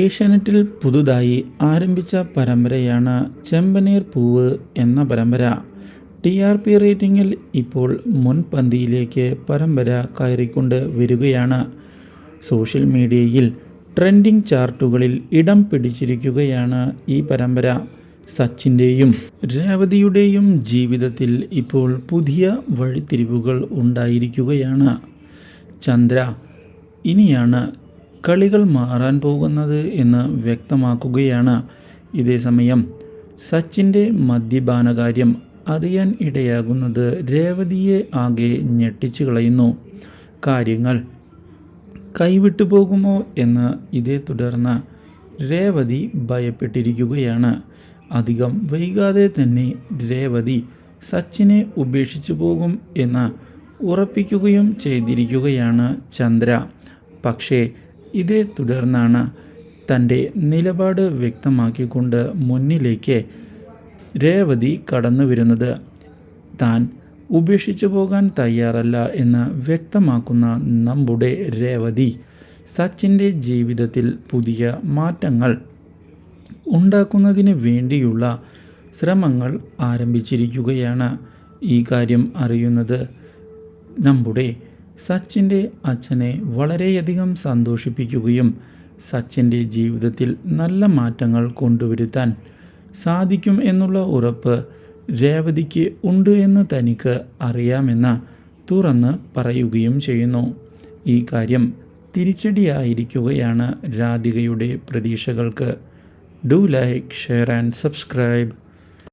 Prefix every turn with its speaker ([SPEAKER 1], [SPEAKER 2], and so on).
[SPEAKER 1] ഏഷ്യാനെറ്റിൽ പുതുതായി ആരംഭിച്ച പരമ്പരയാണ് ചെമ്പനീർ പൂവ് എന്ന പരമ്പര. ടി ആർ പി റേറ്റിംഗിൽ ഇപ്പോൾ മുൻപന്തിയിലേക്ക് പരമ്പര കയറിക്കൊണ്ട് വരികയാണ്. സോഷ്യൽ മീഡിയയിൽ ട്രെൻഡിംഗ് ചാർട്ടുകളിൽ ഇടം പിടിച്ചിരിക്കുകയാണ് ഈ പരമ്പര. സച്ചിന്റെയും രേവതിയുടെയും ജീവിതത്തിൽ ഇപ്പോൾ പുതിയ വഴിത്തിരിവുകൾ ഉണ്ടായിരിക്കുകയാണ്. ചന്ദ്ര ഇനിയാണ് കളികൾ മാറാൻ പോകുന്നത് എന്ന് വ്യക്തമാക്കുകയാണ് ഇതേസമയം സച്ചിന്റെ മദ്യപാന കാര്യം അറിയാൻ ഇടയാകുന്നത് രേവതിയെ ആകെ ഞെട്ടിച്ചു കളയുന്നു. കാര്യങ്ങൾ കൈവിട്ടു പോകുമോ എന്ന് ഇതേ തുടർന്ന് രേവതി ഭയപ്പെട്ടിരിക്കുകയാണ്. അധികം വൈകാതെ തന്നെ രേവതി സച്ചിനെ ഉപേക്ഷിച്ചു പോകും എന്ന് ഉറപ്പിക്കുകയും ചെയ്തിരിക്കുകയാണ് ചന്ദ്ര. പക്ഷേ ഇതേ തുടർന്നാണ് തന്റെ നിലപാട് വ്യക്തമാക്കിക്കൊണ്ട് മുന്നിലേക്ക് രേവതി കടന്നു വരുന്നത്. താൻ ഉപേക്ഷിച്ചു പോകാൻ തയ്യാറല്ല എന്ന് വ്യക്തമാക്കുന്ന നമ്മുടെ രേവതി സച്ചിന്റെ ജീവിതത്തിൽ പുതിയ മാറ്റങ്ങൾ ഉണ്ടാക്കുന്നതിന് വേണ്ടിയുള്ള ശ്രമങ്ങൾ ആരംഭിച്ചിരിക്കുകയാണ് ഈ കാര്യം അറിയുന്നത്. നമ്മുടെ സച്ചിന്റെ അച്ഛനെ വളരെയധികം സന്തോഷിപ്പിക്കുകയും സച്ചിന്റെ ജീവിതത്തിൽ നല്ല മാറ്റങ്ങൾ കൊണ്ടുവരുത്താൻ സാധിക്കും എന്നുള്ള ഉറപ്പ് രേവതിക്ക് ഉണ്ട് എന്ന് തനിക്ക് അറിയാമെന്ന് തുറന്ന് പറയുകയും ചെയ്യുന്നു. ഈ കാര്യം തിരിച്ചടിയായിരിക്കുകയാണ് രാധികയുടെ പ്രതീക്ഷകൾക്ക്. Do like share and subscribe.